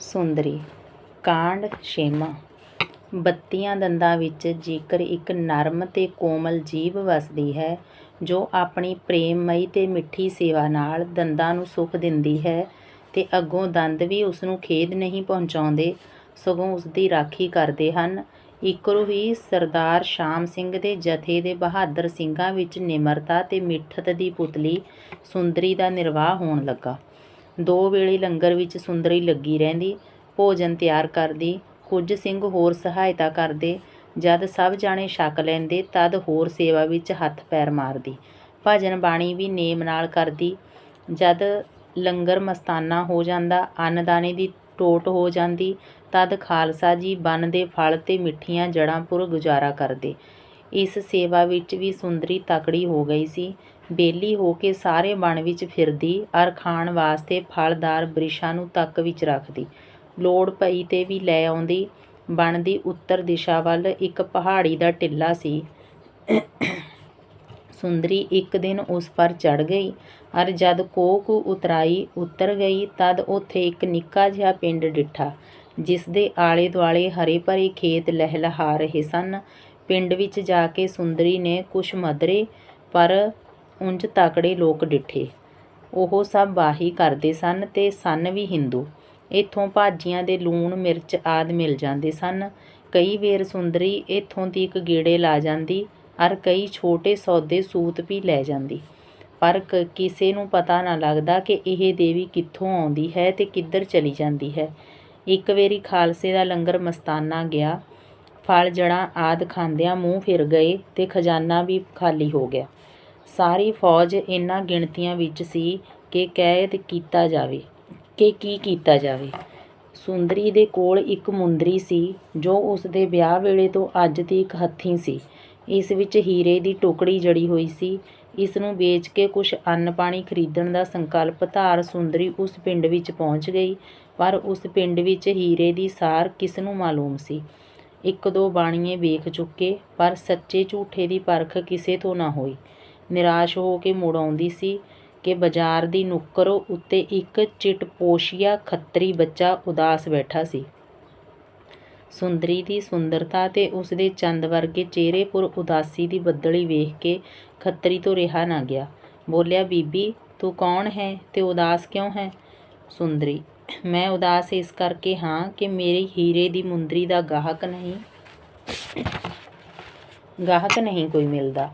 ਸੁੰਦਰੀ, ਕਾਂਡ ਛੇਵਾਂ ਬੱਤੀਆਂ ਦੰਦਾਂ ਵਿੱਚ ਜੇਕਰ ਇੱਕ ਨਰਮ ਤੇ ਕੋਮਲ ਜੀਭ ਵਸਦੀ ਹੈ, ਜੋ ਆਪਣੀ ਪ੍ਰੇਮਮਈ ਤੇ ਮਿੱਠੀ ਸੇਵਾ ਨਾਲ ਦੰਦਾਂ ਨੂੰ ਸੁਖ ਦਿੰਦੀ ਹੈ ਤੇ ਅੱਗੋਂ ਦੰਦ ਵੀ ਉਸ ਨੂੰ ਖੇਦ ਨਹੀਂ ਪਹੁੰਚਾਉਂਦੇ, ਸਗੋਂ ਉਸ ਦੀ ਰਾਖੀ ਕਰਦੇ ਹਨ ਇੱਕੋ ਹੀ ਸਰਦਾਰ ਸ਼ਾਮ ਸਿੰਘ ਦੇ ਜਥੇ ਦੇ ਬਹਾਦਰ ਸਿੰਘਾਂ ਵਿੱਚ ਨਿਮਰਤਾ ਤੇ ਮਿੱਠਤ ਦੀ ਪੁਤਲੀ ਸੁੰਦਰੀ ਦਾ ਨਿਰਵਾਹ ਹੋਣ ਲੱਗਾ। ਦੋ ਵੇਲੇ ਲੰਗਰ ਵਿੱਚ ਸੁੰਦਰੀ ਲੱਗੀ ਰਹਿੰਦੀ, ਭੋਜਨ ਤਿਆਰ ਕਰਦੀ, ਕੁਝ ਸਿੰਘ ਹੋਰ ਸਹਾਇਤਾ ਕਰਦੇ। ਜਦ ਸਭ ਜਾਣੇ ਛਕ ਲੈਂਦੇ, ਤਦ ਹੋਰ ਸੇਵਾ ਵਿੱਚ ਹੱਥ ਪੈਰ ਮਾਰਦੀ। ਭਜਨ ਬਾਣੀ ਵੀ ਨੇਮ ਨਾਲ ਕਰਦੀ। ਜਦ ਲੰਗਰ ਮਸਤਾਨਾ ਹੋ ਜਾਂਦਾ, ਅੰਨਦਾਨੇ ਦੀ ਟੋਟ ਹੋ ਜਾਂਦੀ, ਤਦ ਖਾਲਸਾ ਜੀ ਬਨ ਦੇ ਫਲ ਤੇ ਮਿੱਠੀਆਂ ਜੜਾਂ ਪੁਰ ਗੁਜ਼ਾਰਾ ਕਰਦੇ। ਇਸ ਸੇਵਾ ਵਿੱਚ ਵੀ ਸੁੰਦਰੀ ਤਕੜੀ ਹੋ ਗਈ ਸੀ। ਬੇਲੀ ਹੋ ਕੇ ਸਾਰੇ ਵਣ ਵਿੱਚ ਫਿਰਦੀ ਅਰ ਖਾਣ ਵਾਸਤੇ ਫਲਦਾਰ ਬ੍ਰਿਸ਼ਾਂ ਨੂੰ ਤੱਕ ਵਿੱਚ ਰੱਖਦੀ। ਲੋੜ ਪਈ ਤੇ ਵੀ ਲੈ ਆਉਂਦੀ। ਬਣ ਦੀ ਉੱਤਰ ਦਿਸ਼ਾ ਵੱਲ ਇੱਕ ਪਹਾੜੀ ਦਾ ਟਿੱਲਾ ਸੀ। ਸੁੰਦਰੀ ਇੱਕ ਦਿਨ ਉਸ ਪਰ ਚੜ ਗਈ ਅਰ ਜਦ ਕੋਕ ਉਤਰਾਈ ਉਤਰ ਗਈ ਤਦ ਉੱਥੇ ਇੱਕ ਨਿੱਕਾ ਜਿਹਾ ਪਿੰਡ ਡਿੱਠਾ ਜਿਸ ਦੇ ਆਲੇ ਦੁਆਲੇ ਹਰੇ ਭਰੇ ਖੇਤ ਲਹਿਲਹਾ ਰਹੇ ਸਨ। ਪਿੰਡ ਵਿੱਚ ਜਾ ਕੇ ਸੁੰਦਰੀ ਨੇ ਕੁਛ ਮਦਰੇ ਪਰ ਉਂਝ ਤਕੜੇ ਲੋਕ ਡਿੱਠੇ। ਉਹ ਸਭ ਵਾਹੀ ਕਰਦੇ ਸਨ ਤੇ ਸਨ ਵੀ ਹਿੰਦੂ। ਇੱਥੋਂ ਭਾਜੀਆਂ ਦੇ ਲੂਣ, ਮਿਰਚ ਆਦ ਮਿਲ ਜਾਂਦੇ ਸਨ। ਕਈ ਵੇਰ ਸੁੰਦਰੀ ਇੱਥੋਂ ਦੀ ਇੱਕ ਗੇੜੇ ਲਾ ਜਾਂਦੀ, ਅਰ ਕਈ ਛੋਟੇ ਸੌਦੇ ਸੂਤ ਵੀ ਲੈ ਜਾਂਦੀ। ਪਰ ਕ- ਕਿਸੇ ਨੂੰ ਪਤਾ ਨਾ ਲੱਗਦਾ ਕਿ ਇਹ ਦੇਵੀ ਕਿੱਥੋਂ ਆਉਂਦੀ ਹੈ ਤੇ ਕਿੱਧਰ ਚਲੀ ਜਾਂਦੀ ਹੈ। ਇੱਕ ਵੇਰੀ ਖਾਲਸੇ ਦਾ ਲੰਗਰ ਮਸਤਾਨਾ ਗਿਆ। ਫਲ ਜੜਾਂ ਆਦ ਖਾਂਦਿਆਂ ਮੂੰਹ ਫਿਰ ਗਏ ਤੇ ਖਜ਼ਾਨਾ ਵੀ ਖਾਲੀ ਹੋ ਗਿਆ। ਸਾਰੀ ਫੌਜ ਇਹਨਾਂ ਗਿਣਤੀਆਂ ਵਿੱਚ ਸੀ ਕਿ ਕੈਦ ਕੀਤਾ ਜਾਵੇ, ਕਿ ਕੀ ਕੀਤਾ ਜਾਵੇ। ਸੁੰਦਰੀ ਦੇ ਕੋਲ ਇੱਕ ਮੁੰਦਰੀ ਸੀ, ਜੋ ਉਸ ਦੇ ਵਿਆਹ ਵੇਲੇ ਤੋਂ ਅੱਜ ਤੀਕ ਹੱਥੀਂ ਸੀ। ਇਸ ਵਿੱਚ ਹੀਰੇ ਦੀ ਟੋਕੜੀ ਜੜੀ ਹੋਈ ਸੀ। ਇਸ ਨੂੰ ਵੇਚ ਕੇ ਕੁਝ ਅੰਨ ਪਾਣੀ ਖਰੀਦਣ ਦਾ ਸੰਕਲਪ ਧਾਰ ਸੁੰਦਰੀ ਉਸ ਪਿੰਡ ਵਿੱਚ ਪਹੁੰਚ ਗਈ, ਪਰ ਉਸ ਪਿੰਡ ਵਿੱਚ ਹੀਰੇ ਦੀ ਸਾਰ ਕਿਸ ਨੂੰ ਮਾਲੂਮ ਸੀ? ਇੱਕ ਦੋ ਬਾਣੀਏ ਵੇਖ ਚੁੱਕੇ, ਪਰ ਸੱਚੇ ਝੂਠੇ ਦੀ ਪਰਖ ਕਿਸੇ ਤੋਂ ਨਾ ਹੋਈ। ਨਿਰਾਸ਼ ਹੋ ਕੇ ਮੁੜ ਆਉਂਦੀ ਸੀ ਕਿ ਬਾਜ਼ਾਰ ਦੀ ਨੁੱਕਰ ਉੱਤੇ ਇੱਕ ਚਿਟਪੋਸ਼ੀਆ ਖੱਤਰੀ ਬੱਚਾ ਉਦਾਸ ਬੈਠਾ ਸੀ। ਸੁੰਦਰੀ ਦੀ ਸੁੰਦਰਤਾ ਤੇ ਉਸਦੇ ਚੰਦ ਵਰਗੇ ਚਿਹਰੇ ਪੁਰ ਉਦਾਸੀ ਦੀ ਬੱਦਲੀ ਵੇਖ ਕੇ ਖੱਤਰੀ ਤੋਂ ਰਿਹਾ ਨਾ ਗਿਆ। ਬੋਲਿਆ, ਬੀਬੀ, ਤੂੰ ਕੌਣ ਹੈ ਤੇ ਉਦਾਸ ਕਿਉਂ ਹੈ? ਸੁੰਦਰੀ, ਮੈਂ ਉਦਾਸ ਇਸ ਕਰਕੇ ਹਾਂ ਕਿ ਮੇਰੀ ਹੀਰੇ ਦੀ ਮੁੰਦਰੀ ਦਾ ਗਾਹਕ ਨਹੀਂ ਗਾਹਕ ਨਹੀਂ ਕੋਈ ਮਿਲਦਾ।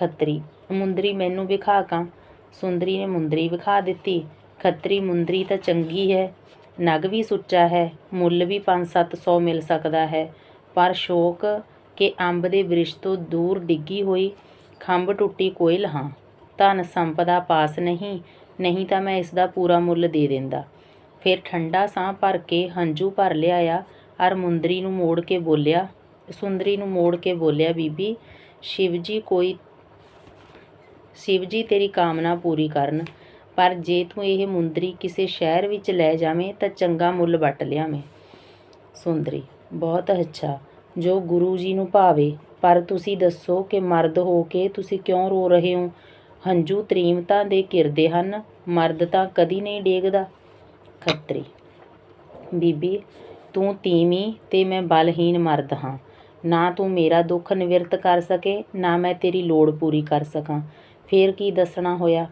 ਖੱਤਰੀ। ਮੁੰਦਰੀ ਮੈਨੂੰ ਵਿਖਾ ਕਾਂ। ਸੁੰਦਰੀ ਨੇ ਮੁੰਦਰੀ ਵਿਖਾ ਦਿੱਤੀ। ਖੱਤਰੀ, ਮੁੰਦਰੀ ਤਾਂ ਚੰਗੀ ਹੈ। ਨਗ ਵੀ ਸੁੱਚਾ ਹੈ। ਮੁੱਲ ਵੀ 5-700 ਮਿਲ ਸਕਦਾ ਹੈ। ਪਰ ਸ਼ੋਕ ਕਿ ਅੰਬ ਦੇ ਬ੍ਰਿਸ਼ ਤੋਂ ਦੂਰ ਡਿੱਗੀ ਹੋਈ ਖੰਭ ਟੁੱਟੀ ਕੋਇਲ ਹਾਂ ਧਨ ਸੰਪਦਾ ਪਾਸ ਨਹੀਂ। ਨਹੀਂ ਤਾਂ ਮੈਂ ਇਸ ਦਾ ਪੂਰਾ ਮੁੱਲ ਦੇ ਦਿੰਦਾ। ਫਿਰ ਠੰਡਾ ਸਾਹ ਭਰ ਕੇ ਹੰਝੂ ਭਰ ਲਿਆਇਆ। ਅਰ ਮੁੰਦਰੀ ਨੂੰ ਮੋੜ ਕੇ ਬੋਲਿਆ, ਸੁੰਦਰੀ ਨੂੰ ਮੋੜ ਕੇ ਬੋਲਿਆ, ਬੀਬੀ ਸ਼ਿਵ ਜੀ ਕੋਈ ਸ਼ਿਵ ਜੀ ਤੇਰੀ ਕਾਮਨਾ ਪੂਰੀ ਕਰਨ। ਪਰ ਜੇ ਤੂੰ ਇਹ ਮੁੰਦਰੀ ਕਿਸੇ ਸ਼ਹਿਰ ਵਿੱਚ ਲੈ ਜਾਵੇਂ, ਤਾਂ ਚੰਗਾ ਮੁੱਲ ਵੱਟ ਲਿਆਵੇਂ। ਸੁੰਦਰੀ, ਬਹੁਤ ਅੱਛਾ। ਜੋ ਗੁਰੂ ਜੀ ਨੂੰ ਭਾਵੇ, ਪਰ ਤੁਸੀਂ ਦੱਸੋ ਕਿ ਮਰਦ ਹੋ ਕੇ ਤੁਸੀਂ ਕਿਉਂ ਰੋ ਰਹੇ ਹੋ? ਹੰਝੂ ਤ੍ਰੀਮਤਾਂ ਦੇ ਕਿਰਦੇ ਹਨ, ਮਰਦ ਤਾਂ ਕਦੀ ਨਹੀਂ ਡੇਗਦਾ। ਖੱਤਰੀ, ਬੀਬੀ, ਤੂੰ ਤੀਵੀਂ ਤੇ ਮੈਂ ਬਲਹੀਨ ਮਰਦ ਹਾਂ। ਨਾ ਤੂੰ ਮੇਰਾ ਦੁੱਖ ਨਿਵਰਤ ਕਰ ਸਕੇ, ਨਾ ਮੈਂ ਤੇਰੀ ਲੋੜ ਪੂਰੀ ਕਰ ਸਕਾਂ। ਫੇਰ ਕੀ ਦੱਸਣਾ ਹੋਇਆ?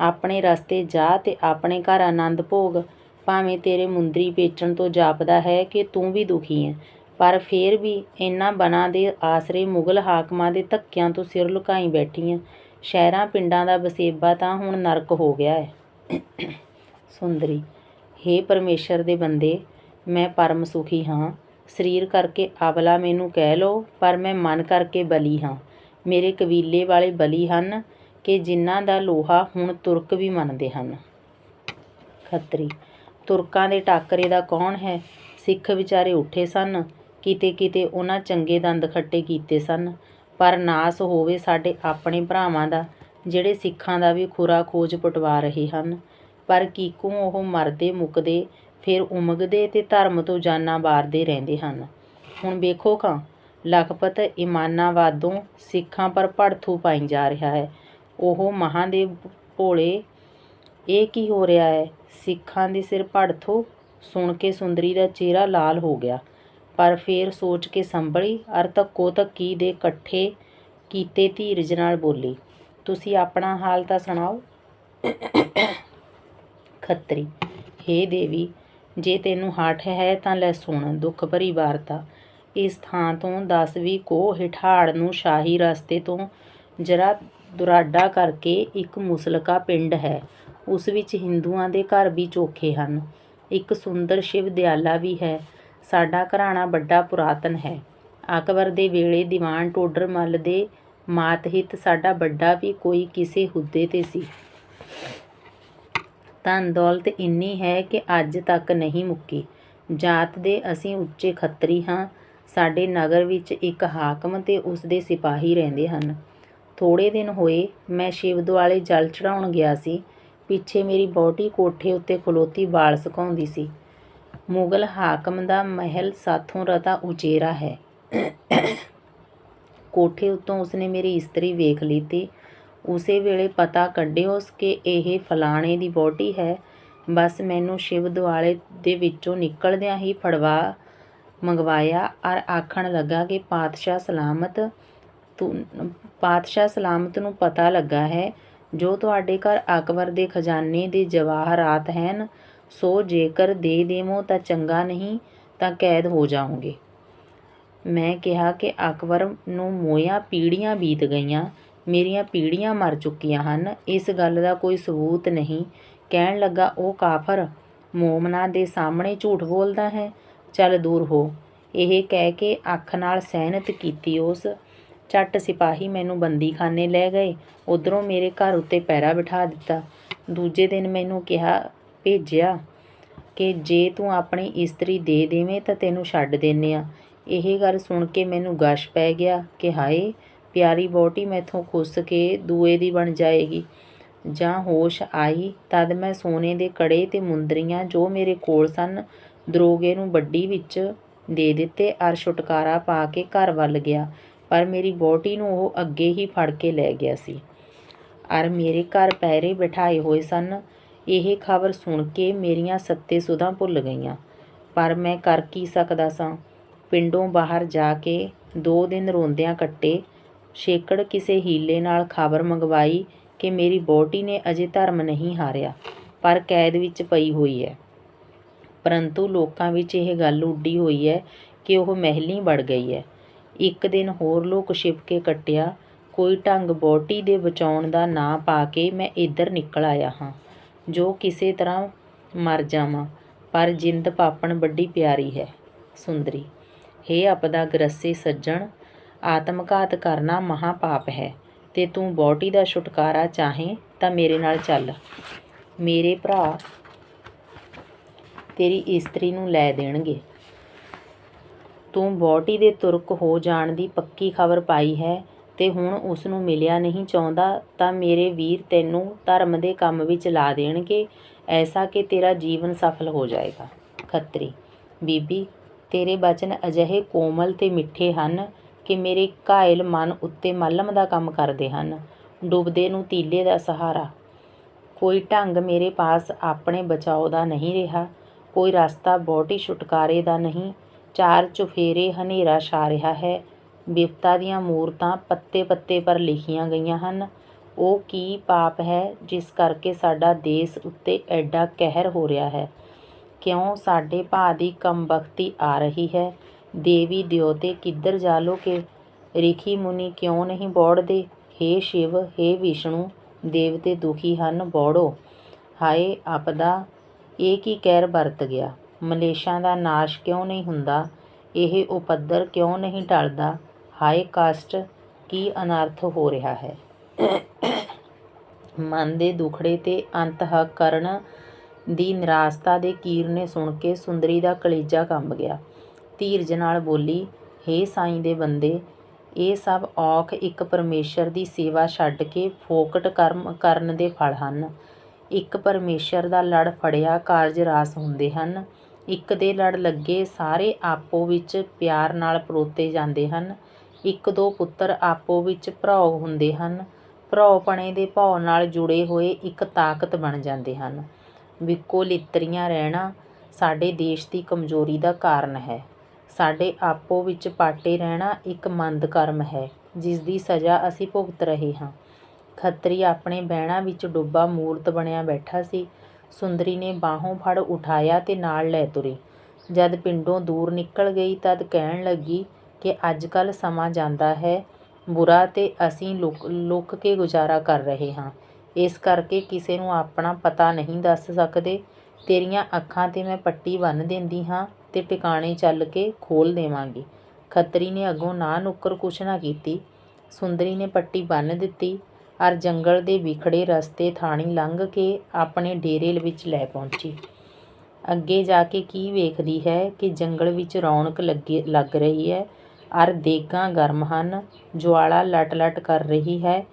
ਆਪਣੇ ਰਸਤੇ ਜਾ ਤੇ ਆਪਣੇ ਘਰ ਆਨੰਦ ਭੋਗ। ਭਾਵੇਂ ਤੇਰੇ ਮੁੰਦਰੀ ਵੇਚਣ ਤੋਂ ਜਾਪਦਾ ਹੈ ਕਿ ਤੂੰ ਵੀ ਦੁਖੀ ਹੈ, ਪਰ ਫੇਰ ਵੀ ਇਹਨਾਂ ਬਨਾਂ ਦੇ ਆਸਰੇ ਮੁਗਲ ਹਾਕਮਾਂ ਦੇ ਧੱਕਿਆਂ ਤੋਂ ਸਿਰ ਲੁਕਾਈ ਬੈਠੀ ਹੈ। ਸ਼ਹਿਰਾਂ ਪਿੰਡਾਂ ਦਾ ਵਸੇਬਾ ਤਾਂ ਹੁਣ ਨਰਕ ਹੋ ਗਿਆ ਹੈ। ਸੁੰਦਰੀ, ਹੇ ਪਰਮੇਸ਼ਰ ਦੇ ਬੰਦੇ, ਮੈਂ ਪਰਮ ਸੁਖੀ ਹਾਂ। ਸਰੀਰ ਕਰਕੇ ਅਬਲਾ ਮੈਨੂੰ ਕਹਿ ਲੋ ਪਰ ਮੈਂ ਮਨ ਕਰਕੇ ਬਲੀ ਹਾਂ। ਮੇਰੇ ਕਬੀਲੇ ਵਾਲੇ ਬਲੀ ਹਨ। ਕਿ ਜਿਨ੍ਹਾਂ ਦਾ ਲੋਹਾ ਹੁਣ ਤੁਰਕ ਵੀ ਮੰਨਦੇ ਹਨ। ਖੱਤਰੀ, ਤੁਰਕਾਂ ਦੇ ਟਾਕਰੇ ਦਾ ਕੌਣ ਹੈ? ਸਿੱਖ ਵਿਚਾਰੇ ਉੱਠੇ ਸਨ। ਕਿਤੇ ਕਿਤੇ ਉਹਨਾਂ ਚੰਗੇ ਦੰਦ ਖੱਟੇ ਕੀਤੇ ਸਨ। ਪਰ ਨਾਸ ਹੋਵੇ ਸਾਡੇ ਆਪਣੇ ਭਰਾਵਾਂ ਦਾ, ਜਿਹੜੇ ਸਿੱਖਾਂ ਦਾ ਵੀ ਖੁਰਾ ਖੋਜ ਪਟਵਾ ਰਹੇ ਹਨ। ਪਰ ਕੀਕੂ ਉਹ ਮਰਦੇ, ਮੁੱਕਦੇ, ਫਿਰ ਉਮਗਦੇ ਤੇ ਧਰਮ ਤੋਂ ਜਾਨਾਂ ਬਾਰਦੇ ਰਹਿੰਦੇ ਹਨ। ਹੁਣ ਵੇਖੋ ਖਾਂ ਲਖਪਤ ਇਮਾਨਾਵਾਦੋਂ ਸਿੱਖਾਂ ਪਰ ਭੜਥੂ ਪਾਈ ਜਾ ਰਿਹਾ ਹੈ। ਉਹ ਮਹਾਂਦੇਵ ਭੋਲੇ, ਇਹ ਕੀ ਹੋ ਰਿਹਾ ਹੈ? ਸਿੱਖਾਂ ਦੇ ਸਿਰ ਭੜਥੂ ਸੁਣ ਕੇ ਸੁੰਦਰੀ ਦਾ ਚਿਹਰਾ ਲਾਲ ਹੋ ਗਿਆ। ਪਰ ਫੇਰ ਸੋਚ ਕੇ ਸੰਭਲੀ, ਅਰ ਧੱਕੋ ਧੱਕੀ ਦੇ ਇਕੱਠੇ ਕੀਤੇ ਧੀਰਜ ਨਾਲ ਬੋਲੀ, ਤੁਸੀਂ ਆਪਣਾ ਹਾਲ ਤਾਂ ਸੁਣਾਓ। ਖੱਤਰੀ, ਹੇ ਦੇਵੀ, ਜੇ ਤੈਨੂੰ ਹੱਠ ਹੈ ਤਾਂ ਲੈ ਸੁਣ, ਦੁੱਖ ਭਰੀ ਵਾਰਤਾ ਇਸ ਥਾਂ ਤੋਂ ਦਸ ਵੀ ਕੋਹ ਹਿਠਾੜ ਨੂੰ ਸ਼ਾਹੀ ਰਸਤੇ ਤੋਂ ਜਰਾ ਦੁਰਾਡਾ ਕਰਕੇ ਇੱਕ ਮੁਸਲਕਾ ਪਿੰਡ ਹੈ। ਉਸ ਵਿੱਚ ਹਿੰਦੂਆਂ ਦੇ ਘਰ ਵੀ ਚੋਖੇ ਹਨ। ਇੱਕ ਸੁੰਦਰ ਸ਼ਿਵ ਦਿਆਲਾ ਵੀ ਹੈ। ਸਾਡਾ ਘਰਾਣਾ ਵੱਡਾ ਪੁਰਾਤਨ ਹੈ। ਅਕਬਰ ਦੇ ਵੇਲੇ ਦੀਵਾਨ ਟੋਡਰ ਮੱਲ ਦੇ ਮਾਤਹਿਤ ਸਾਡਾ ਵੱਡਾ ਵੀ ਕੋਈ ਕਿਸੇ ਹੁੱਦੇ ਤੇ ਸੀ। ਧਨ ਦੌਲਤ ਇੰਨੀ ਹੈ ਕਿ ਅੱਜ ਤੱਕ ਨਹੀਂ ਮੁੱਕੀ। ਜਾਤ ਦੇ ਅਸੀਂ ਉੱਚੇ ਖੱਤਰੀ ਹਾਂ। ਸਾਡੇ ਨਗਰ ਵਿੱਚ ਇੱਕ ਹਾਕਮ ਤੇ ਉਸ ਦੇ ਸਿਪਾਹੀ ਰਹਿੰਦੇ ਹਨ। ਥੋੜੇ ਦਿਨ ਹੋਏ ਮੈਂ ਸ਼ਿਵ ਦੁਆਲੇ ਜਲ ਚੜਾਉਣ ਗਿਆ ਸੀ। ਪਿੱਛੇ ਮੇਰੀ ਬੋਟੀ ਕੋਠੇ ਉੱਤੇ ਖਲੋਤੀ ਵਾਲ ਸੁਕਾਉਂਦੀ ਸੀ। ਮੁਗਲ ਹਾਕਮ ਦਾ ਮਹਿਲ ਸਾਥੋਂ ਰਤਾ ਉਚੇਰਾ ਹੈ। ਕੋਠੇ ਉੱਤੋਂ ਉਸਨੇ ਮੇਰੀ ਇਸਤਰੀ ਵੇਖ ਲਈ ਤੇ ਉਸੇ ਵੇਲੇ ਪਤਾ ਕੱਢਿਓਸ ਕਿ ਇਹ ਫਲਾਣੇ ਦੀ ਬੋਟੀ ਹੈ। ਬਸ ਮੈਨੂੰ ਸ਼ਿਵ ਦੁਆਲੇ ਦੇ ਵਿੱਚੋਂ ਨਿਕਲਦਿਆਂ ਹੀ ਫੜਵਾ ਮੰਗਵਾਇਆ ਔਰ ਆਖਣ ਲੱਗਾ ਕਿ ਪਾਤਸ਼ਾਹ ਸਲਾਮਤ ਪਾਤਸ਼ਾਹ ਸਲਾਮਤ ਨੂੰ ਪਤਾ ਲੱਗਾ ਹੈ, ਜੋ ਤੁਹਾਡੇ ਘਰ ਅਕਬਰ ਦੇ ਖਜ਼ਾਨੇ ਦੇ ਜਵਾਹਰਾਤ ਹਨ, ਸੋ ਜੇਕਰ ਦੇ ਦੇਵੋ ਤਾਂ ਚੰਗਾ ਨਹੀਂ, ਤਾਂ ਕੈਦ ਹੋ ਜਾਓਗੇ। ਮੈਂ ਕਿਹਾ ਕਿ ਅਕਬਰ ਨੂੰ ਮੋਇਆ ਪੀੜੀਆਂ ਬੀਤ ਗਈਆਂ, ਮੇਰੀਆਂ ਪੀੜ੍ਹੀਆਂ ਮਰ ਚੁੱਕੀਆਂ ਹਨ, ਇਸ ਗੱਲ ਦਾ ਕੋਈ ਸਬੂਤ ਨਹੀਂ। ਕਹਿਣ ਲੱਗਾ, ਉਹ ਕਾਫਰ, ਮੋਮਨਾ ਦੇ ਸਾਹਮਣੇ ਝੂਠ ਬੋਲਦਾ ਹੈ? ਚੱਲ ਦੂਰ ਹੋ। ਇਹ ਕਹਿ ਕੇ ਅੱਖ ਨਾਲ ਸਹਿਨਤ ਕੀਤੀ ਉਸ ਝੱਟ ਸਿਪਾਹੀ ਮੈਨੂੰ ਬੰਦੀਖਾਨੇ ਲੈ ਗਏ। ਉਧਰੋਂ ਮੇਰੇ ਘਰ ਉੱਤੇ ਪੈਰਾ ਬਿਠਾ ਦਿੱਤਾ। ਦੂਜੇ ਦਿਨ ਮੈਨੂੰ ਕਿਹਾ, ਭੇਜਿਆ ਕਿ ਜੇ ਤੂੰ ਆਪਣੀ ਇਸਤਰੀ ਦੇ ਦੇਵੇਂ ਤਾਂ ਤੈਨੂੰ ਛੱਡ ਦਿੰਨੇ ਆ। ਇਹ ਗੱਲ ਸੁਣ ਕੇ ਮੈਨੂੰ ਗਸ਼ ਪੈ ਗਿਆ ਕਿ ਹਾਏ, ਪਿਆਰੀ ਬੋਟੀ ਮੈਥੋਂ ਖੁੱਸ ਕੇ ਦੂਏ ਦੀ ਬਣ ਜਾਏਗੀ। ਜਾਂ ਹੋਸ਼ ਆਈ ਤਦ ਮੈਂ ਸੋਨੇ ਦੇ ਕੜੇ ਤੇ ਮੁੰਦਰੀਆਂ ਜੋ ਮੇਰੇ ਕੋਲ ਸਨ, ਦਰੋਗੇ ਨੂੰ ਵੱਡੀ ਵਿੱਚ ਦੇ ਦਿੱਤੇ ਅਰ ਛੁਟਕਾਰਾ ਪਾ ਕੇ ਘਰ ਵੱਲ ਗਿਆ। ਪਰ ਮੇਰੀ ਬੋਟੀ ਨੂੰ ਉਹ ਅੱਗੇ ਹੀ ਫੜ ਕੇ ਲੈ ਗਿਆ ਸੀ। ਅਰ ਮੇਰੇ ਘਰ ਪੈਰੇ ਬਿਠਾਏ ਹੋਏ ਸਨ। ਇਹ ਖਬਰ ਸੁਣ ਕੇ ਮੇਰੀਆਂ ਸੱਤੇ ਸੁਧਾਂ ਭੁੱਲ ਗਈਆਂ। ਪਰ ਮੈਂ ਕਰ ਕੀ ਸਕਦਾ ਸਾਂ? ਪਿੰਡੋਂ ਬਾਹਰ ਜਾ ਕੇ ਦੋ ਦਿਨ ਰੋਂਦਿਆਂ ਕੱਟੇ। ਛੇਕੜ ਕਿਸੇ ਹੀਲੇ ਨਾਲ ਖਬਰ ਮੰਗਵਾਈ ਕਿ ਮੇਰੀ ਬੋਟੀ ਨੇ ਅਜੇ ਧਰਮ ਨਹੀਂ ਹਾਰਿਆ, ਪਰ ਕੈਦ ਵਿੱਚ ਪਈ ਹੋਈ ਹੈ। ਪਰੰਤੂ ਲੋਕਾਂ ਵਿੱਚ ਇਹ ਗੱਲ ਉੱਡੀ ਹੋਈ ਹੈ ਕਿ ਉਹ ਮਹਿਲੀ ਵੜ ਗਈ ਹੈ। ਇੱਕ ਦਿਨ ਹੋਰ ਲੋਕ ਛਿਪ ਕੇ ਕੱਟਿਆ, ਕੋਈ ਢੰਗ ਬੋਟੀ ਦੇ ਬਚਾਉਣ ਦਾ ਨਾਂ ਪਾ ਕੇ ਮੈਂ ਇੱਧਰ ਨਿਕਲ ਆਇਆ ਹਾਂ, ਜੋ ਕਿਸੇ ਤਰ੍ਹਾਂ ਮਰ ਜਾਵਾਂ, ਪਰ ਜਿੰਦ ਪਾਪਣ ਵੱਡੀ ਪਿਆਰੀ ਹੈ, ਸੁੰਦਰੀ। ਹੇ ਆਪਦਾ ਗਰਸੇ ਸੱਜਣ, ਆਤਮਘਾਤ ਕਰਨਾ ਮਹਾ ਪਾਪ ਹੈ, ਤੇ ਤੂੰ ਬੋਟੀ ਦਾ ਛੁਟਕਾਰਾ ਚਾਹੇ ਤਾਂ ਮੇਰੇ ਨਾਲ ਚੱਲ। ਮੇਰੇ ਭਰਾ ਤੇਰੀ ਇਸਤਰੀ ਨੂੰ ਲੈ ਦੇਣਗੇ। ਤੂੰ ਬੋਟੀ ਦੇ ਤੁਰਕ ਹੋ ਜਾਣ ਦੀ ਪੱਕੀ ਖਬਰ ਪਾਈ ਹੈ ਤੇ ਹੁਣ ਉਸ ਨੂੰ ਮਿਲਿਆ ਨਹੀਂ ਚਾਹੁੰਦਾ ਤਾਂ ਮੇਰੇ ਵੀਰ ਤੈਨੂੰ ਧਰਮ ਦੇ ਕੰਮ ਵਿੱਚ ਲਾ ਦੇਣਗੇ, ਐਸਾ ਕਿ ਤੇਰਾ ਜੀਵਨ ਸਫਲ ਹੋ ਜਾਏਗਾ। ਖੱਤਰੀ, ਬੀਬੀ, ਤੇਰੇ ਬਚਨ ਅਜਿਹੇ ਕੋਮਲ ਤੇ ਮਿੱਠੇ ਹਨ ਕਿ ਮੇਰੇ ਘਾਇਲ ਮਨ ਉੱਤੇ ਮਲਮ ਦਾ ਕੰਮ ਕਰਦੇ ਹਨ। ਡੁੱਬਦੇ ਨੂੰ ਤੀਲੇ ਦਾ ਸਹਾਰਾ। ਕੋਈ ਢੰਗ ਮੇਰੇ ਪਾਸ ਆਪਣੇ ਬਚਾਓ ਦਾ ਨਹੀਂ ਰਿਹਾ, ਕੋਈ ਰਸਤਾ ਬੋਟੀ ਛੁਟਕਾਰੇ ਦਾ ਨਹੀਂ ਚਾਰ ਚੁਫੇਰੇ ਹਨੇਰਾ ਛਾ ਰਿਹਾ ਹੈ। ਬਿਪਤਾ ਦੀਆਂ ਮੂਰਤਾਂ ਪੱਤੇ ਪੱਤੇ ਪਰ ਲਿਖੀਆਂ ਗਈਆਂ ਹਨ। ਉਹ ਕੀ ਪਾਪ ਹੈ ਜਿਸ ਕਰਕੇ ਸਾਡਾ ਦੇਸ਼ ਉੱਤੇ ਐਡਾ ਕਹਿਰ ਹੋ ਰਿਹਾ ਹੈ? ਕਿਉਂ ਸਾਡੇ ਭਾ ਦੀ ਕਮਬਖਤੀ ਆ ਰਹੀ ਹੈ? ਦੇਵੀ ਦਿਓਤੇ ਕਿੱਧਰ ਜਾਲੋ ਕਿ ਰਿਖੀ ਮੁਨੀ ਕਿਉਂ ਨਹੀਂ ਬੋੜਦੇ? ਹੇ ਸ਼ਿਵ, ਹੇ ਵਿਸ਼ਨੂੰ, ਦੇਵਤੇ ਦੁਖੀ ਹਨ, ਬੋੜੋ। ਹਾਏ, ਆਪਦਾ ਇਹ ਕੀ ਕਹਿਰ ਵਰਤ ਗਿਆ? ਮਲੇਸ਼ਾਂ ਦਾ ਨਾਸ਼ ਕਿਉਂ ਨਹੀਂ ਹੁੰਦਾ? ਇਹ ਉਪੱਦਰ ਕਿਉਂ ਨਹੀਂ ਟਲਦਾ? ਹਾਏ ਕਾਸਟ, ਕੀ ਅਨਰਥ ਹੋ ਰਿਹਾ ਹੈ? ਮਨ ਦੇ ਦੁਖੜੇ ਤੇ ਅੰਤਹ ਕਰਨ ਦੀ ਨਿਰਾਸਤਾ ਦੇ ਕੀਰ ਨੇ ਸੁਣ ਕੇ ਸੁੰਦਰੀ ਦਾ ਕਲੇਜਾ ਕੰਬ ਗਿਆ। ਧੀਰਜ ਨਾਲ ਬੋਲੀ, ਹੇ ਸਾਈਂ ਦੇ ਬੰਦੇ, ਇਹ ਸਭ ਔਖ ਇੱਕ ਪਰਮੇਸ਼ਰ ਦੀ ਸੇਵਾ ਛੱਡ ਕੇ ਫੋਕਟ ਕਰਮ ਕਰਨ ਦੇ ਫਲ ਹਨ। ਇੱਕ ਪਰਮੇਸ਼ਰ ਦਾ ਲੜ ਫੜਿਆ ਕਾਰਜ ਰਾਸ ਹੁੰਦੇ ਹਨ। ਇੱਕ ਦੇ ਲੜ ਲੱਗੇ ਸਾਰੇ ਆਪੋ ਵਿੱਚ ਪਿਆਰ ਨਾਲ ਪਰੋਤੇ ਜਾਂਦੇ ਹਨ। ਇੱਕ ਦੋ ਪੁੱਤਰ ਆਪੋ ਵਿੱਚ ਭਰਾਓ ਹੁੰਦੇ ਹਨ। ਭਰਾਓਪਣੇ ਦੇ ਭਾਉ ਨਾਲ ਜੁੜੇ ਹੋਏ ਇੱਕ ਤਾਕਤ ਬਣ ਜਾਂਦੇ ਹਨ। ਵਿਕੋ ਲਿੱਤਰੀਆਂ ਰਹਿਣਾ ਸਾਡੇ ਦੇਸ਼ ਦੀ ਕਮਜ਼ੋਰੀ ਦਾ ਕਾਰਨ ਹੈ। ਸਾਡੇ ਆਪੋ ਵਿੱਚ ਪਾਟੇ ਰਹਿਣਾ ਇੱਕ ਮੰਦ ਕਰਮ ਹੈ, ਜਿਸ ਦੀ ਸਜ਼ਾ ਅਸੀਂ ਭੁਗਤ ਰਹੇ ਹਾਂ। ਖੱਤਰੀ ਆਪਣੇ ਬਹਿਣਾ ਵਿੱਚ ਡੁੱਬਾ ਮੂਰਤ ਬਣਿਆ ਬੈਠਾ ਸੀ। ਸੁੰਦਰੀ ਨੇ ਬਾਹੋਂ ਫੜ ਉਠਾਇਆ ਤੇ ਨਾਲ ਲੈ ਤੁਰੀ। ਜਦ ਪਿੰਡੋਂ ਦੂਰ ਨਿਕਲ ਗਈ ਤਦ ਕਹਿਣ ਲੱਗੀ ਕਿ ਅੱਜ ਕੱਲ੍ਹ ਸਮਾਂ ਜਾਂਦਾ ਹੈ ਬੁਰਾ ਤੇ ਅਸੀਂ ਲੁਕ ਲੁਕ ਕੇ ਗੁਜ਼ਾਰਾ ਕਰ ਰਹੇ ਹਾਂ। ਇਸ ਕਰਕੇ ਕਿਸੇ ਨੂੰ ਆਪਣਾ ਪਤਾ ਨਹੀਂ ਦੱਸ ਸਕਦੇ। ਤੇਰੀਆਂ ਅੱਖਾਂ 'ਤੇ ਮੈਂ ਪੱਟੀ ਬੰਨ੍ਹ ਦਿੰਦੀ ਹਾਂ ਤੇ ਟਿਕਾਣੇ ਚੱਲ ਕੇ ਖੋਲ੍ਹ ਦੇਵਾਂਗੀ। ਖੱਤਰੀ ਨੇ ਅੱਗੋਂ ਨਾ ਨੁੱਕਰ ਕੁਛ ਨਾ ਕੀਤੀ। ਸੁੰਦਰੀ ਨੇ ਪੱਟੀ ਬੰਨ੍ਹ ਦਿੱਤੀ। ਅਰ ਜੰਗਲ ਦੇ ਵਿਖੜੇ ਰਸਤੇ ਥਾਣੀ ਲੰਘ ਕੇ ਆਪਣੇ ਡੇਰੇ ਵਿੱਚ ਲੈ ਪਹੁੰਚੀ। ਅੱਗੇ ਜਾ ਕੇ ਕੀ ਵੇਖਦੀ ਹੈ ਕਿ ਜੰਗਲ ਵਿੱਚ ਰੌਣਕ ਲੱਗੀ, ਲੱਗ ਰਹੀ ਹੈ। ਅਰ ਦੇਗਾਂ ਗਰਮ ਹਨ, ਜੁਆਲਾ ਲਟ-ਲਟ ਕਰ ਰਹੀ ਹੈ।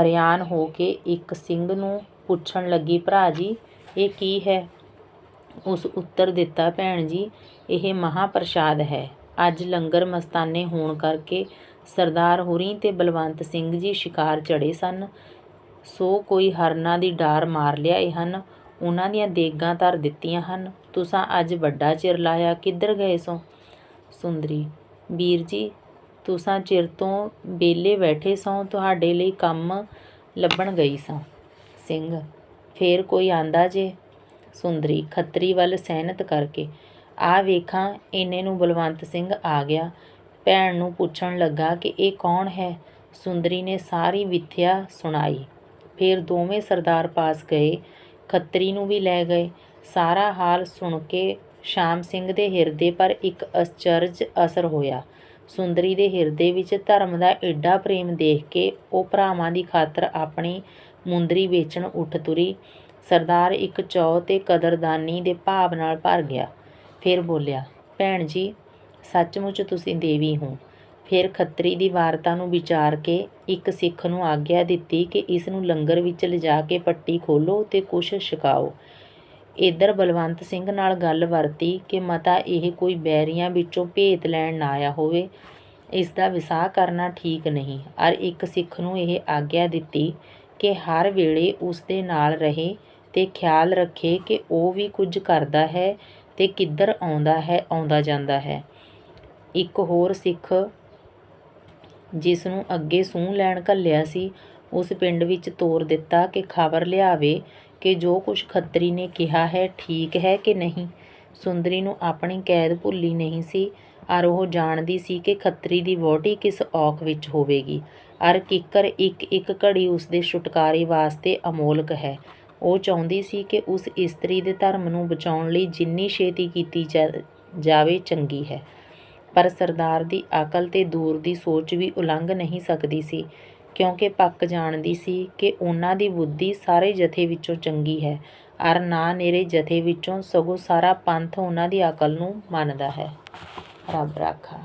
ਹਰਿਆਨ ਹੋ ਕੇ ਇੱਕ ਸਿੰਘ ਨੂੰ ਪੁੱਛਣ ਲੱਗੀ, ਭਰਾ ਜੀ, ਇਹ ਕੀ ਹੈ? ਉਸ ਉੱਤਰ ਦਿੱਤਾ, ਭੈਣ ਜੀ, ਇਹ ਮਹਾਪ੍ਰਸਾਦ ਹੈ। ਅੱਜ ਲੰਗਰ ਮਸਤਾਨੇ ਹੋਣ ਕਰਕੇ ਸਰਦਾਰ ਹੁਰੀ ਤੇ ਬਲਵੰਤ ਸਿੰਘ ਜੀ ਸ਼ਿਕਾਰ ਚੜੇ ਸਨ। ਸੋ ਕੋਈ ਹਰਨਾਂ ਦੀ ਡਾਰ ਮਾਰ ਲਿਆਏ ਹਨ। ਉਹਨਾਂ ਦੀਆਂ ਦੇਗਾਂ ਧਰ ਦਿੱਤੀਆਂ ਹਨ। ਤੁਸਾਂ ਅੱਜ ਵੱਡਾ ਚਿਰ ਲਾਇਆ, ਕਿੱਧਰ ਗਏ ਸੋ? ਸੁੰਦਰੀ, ਵੀਰ ਜੀ, ਤੁਸਾਂ ਚਿਰ ਤੋਂ ਬੇਲੇ ਬੈਠੇ ਸੋ, ਤੁਹਾਡੇ ਲਈ ਕੰਮ ਲੱਭਣ ਗਈ ਸਾਂ। ਸਿੰਘ, ਫੇਰ ਕੋਈ ਆਂਦਾ ਜੇ? ਸੁੰਦਰੀ, ਖੱਤਰੀ ਵੱਲ ਸੈਨਤ ਕਰਕੇ। ਆ ਵੇਖਾਂ ਇੰਨੇ ਨੂੰ ਬਲਵੰਤ ਸਿੰਘ ਆ ਗਿਆ। ਭੈਣ ਨੂੰ ਪੁੱਛਣ ਲੱਗਾ ਕਿ ਇਹ ਕੌਣ ਹੈ? ਸੁੰਦਰੀ ਨੇ ਸਾਰੀ ਵਿਥਿਆ ਸੁਣਾਈ। ਫਿਰ ਦੋਵੇਂ ਸਰਦਾਰ ਪਾਸ ਗਏ। ਖੱਤਰੀ ਨੂੰ ਵੀ ਲੈ ਗਏ। ਸਾਰਾ ਹਾਲ ਸੁਣ ਕੇ ਸ਼ਾਮ ਸਿੰਘ ਦੇ ਹਿਰਦੇ ਪਰ ਇੱਕ ਅਚਰਜ ਅਸਰ ਹੋਇਆ। ਸੁੰਦਰੀ ਦੇ ਹਿਰਦੇ ਵਿੱਚ ਧਰਮ ਦਾ ਏਡਾ ਪ੍ਰੇਮ ਦੇਖ ਕੇ ਉਹ ਭਰਾਵਾਂ ਦੀ ਖਾਤਰ ਆਪਣੀ ਮੁੰਦਰੀ ਵੇਚਣ ਉੱਠ ਤੁਰੀ। ਸਰਦਾਰ ਇੱਕ ਚੌ ਤੇ ਕਦਰਦਾਨੀ ਦੇ ਭਾਵ ਨਾਲ ਭਰ ਗਿਆ। ਫਿਰ ਬੋਲਿਆ, ਭੈਣ ਜੀ ਸੱਚਮੁੱਚ ਤੁਸੀਂ ਦੇਵੀ ਹੋ। ਫਿਰ ਖੱਤਰੀ ਦੀ ਵਾਰਤਾ ਨੂੰ ਵਿਚਾਰ ਕੇ ਇੱਕ ਸਿੱਖ ਨੂੰ ਆਗਿਆ ਦਿੱਤੀ ਕਿ ਇਸ ਨੂੰ ਲੰਗਰ ਵਿੱਚ ਲਿਜਾ ਕੇ ਪੱਟੀ ਖੋਲੋ ਤੇ ਕੁਛ ਛਕਾਓ। ਇੱਧਰ ਬਲਵੰਤ ਸਿੰਘ ਨਾਲ ਗੱਲ ਵਰਤੀ ਕਿ ਮਤਾ ਇਹ ਕੋਈ ਬੈਰੀਆਂ ਵਿੱਚੋਂ ਭੇਤ ਲੈਣ ਨਾ ਆਇਆ ਹੋਵੇ। ਇਸ ਦਾ ਵਿਸਾਹ ਕਰਨਾ ਠੀਕ ਨਹੀਂ। ਅਰ ਇੱਕ ਸਿੱਖ ਨੂੰ ਇਹ ਆਗਿਆ ਦਿੱਤੀ ਕਿ ਹਰ ਵੇਲੇ ਉਸ ਦੇ ਨਾਲ ਰਹੇ ਤੇ ਖਿਆਲ ਰੱਖੇ ਕਿ ਉਹ ਵੀ ਕੁਝ ਕਰਦਾ ਹੈ ਤੇ ਕਿੱਧਰ ਆਉਂਦਾ ਹੈ, ਆਉਂਦਾ ਜਾਂਦਾ ਹੈ। ਇੱਕ ਹੋਰ ਸਿੱਖ ਜਿਸ ਨੂੰ ਅੱਗੇ ਸੂਹ ਲੈਣ ਘੱਲਿਆ ਸੀ, ਉਸ ਪਿੰਡ ਵਿੱਚ ਤੋਰ ਦਿੱਤਾ ਕਿ ਖਬਰ ਲਿਆਵੇ ਕਿ ਜੋ ਕੁਛ ਖੱਤਰੀ ਨੇ ਕਿਹਾ ਹੈ ਠੀਕ ਹੈ ਕਿ ਨਹੀਂ। ਸੁੰਦਰੀ ਨੂੰ ਆਪਣੀ ਕੈਦ ਭੁੱਲੀ ਨਹੀਂ ਸੀ ਅਰ ਉਹ ਜਾਣਦੀ ਸੀ ਕਿ ਖੱਤਰੀ ਦੀ ਵਹੁਟੀ ਕਿਸ ਔਖ ਵਿੱਚ ਹੋਵੇਗੀ। ਅਰ ਕਿੱਕਰ ਇੱਕ ਇੱਕ ਘੜੀ ਉਸ ਦੇ ਛੁਟਕਾਰੇ ਵਾਸਤੇ ਅਮੋਲਕ ਹੈ। ਉਹ ਚਾਹੁੰਦੀ ਸੀ ਕਿ ਉਸ ਇਸਤਰੀ ਦੇ ਧਰਮ ਨੂੰ ਬਚਾਉਣ ਲਈ ਜਿੰਨੀ ਛੇਤੀ ਕੀਤੀ ਜਾਵੇ ਚੰਗੀ ਹੈ। ਪਰ ਸਰਦਾਰ ਦੀ ਅਕਲ ਤੇ ਦੂਰ ਦੀ ਸੋਚ ਵੀ ਉਲੰਘ ਨਹੀਂ ਸਕਦੀ ਸੀ, ਕਿਉਂਕਿ ਪੱਕ ਜਾਣਦੀ ਸੀ ਕਿ ਉਹਨਾਂ ਦੀ ਬੁੱਧੀ ਸਾਰੇ ਜਥੇ ਵਿੱਚੋਂ ਚੰਗੀ ਹੈ, ਅਰ ਨਾ ਨੇਰੇ ਜਥੇ ਵਿੱਚੋਂ ਸਗੋਂ ਸਾਰਾ ਪੰਥ ਉਹਨਾਂ ਦੀ ਅਕਲ ਨੂੰ ਮੰਨਦਾ ਹੈ। ਰੱਬ ਰਾਖਾ।